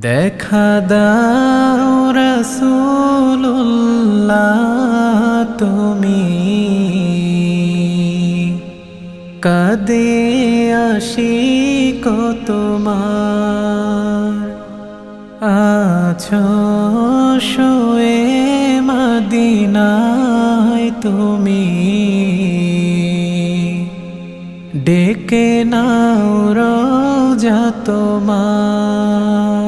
দেখা দাও রসুল্লাহ তুমি। কাদে আসি তোমার। আছো শোয়ে মদিনায় তুমি। ডেকে নাও রোজা তোমার।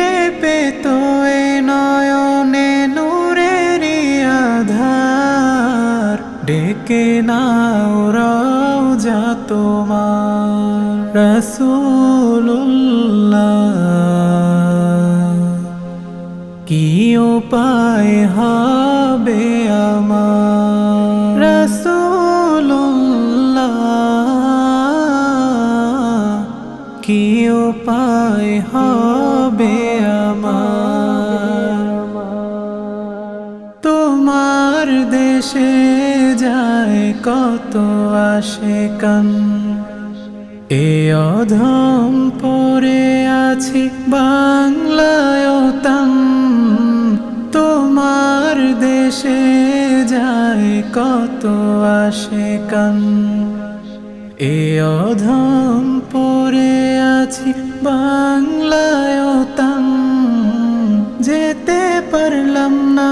ডেকে নাও রওজা তোমার রসুল্লাহ কি উপায় হবে আমার রসুল্লাহ কি উপায় হবে আমার তোমার দেশে যায় কত আসে কান এ অধম পরে আছি বাংলায় তাম। তোমার দেশে যায় কত আসে কান এ অধম পরে আছি বাংলায় তাম। যেতে পারলাম না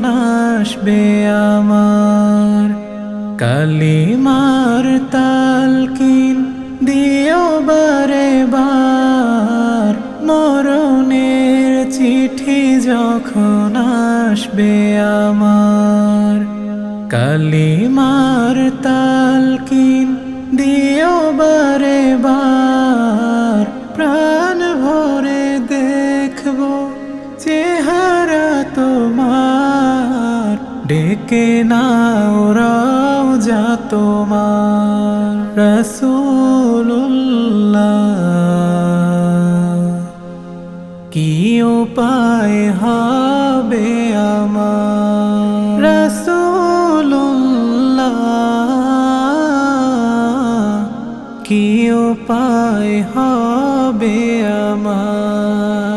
যখন আসবে আমার। কালিমার তালকিন দিও বারে বার। মরণের চিঠি যখন আসবে আমার। কালিমার তালকিন দিও বারে বার। ডেকে নাও রওজা তোমার রসুল্লাহ কি উপায় হবে আমার রসুল্লাহ কি উপায় হবে আমার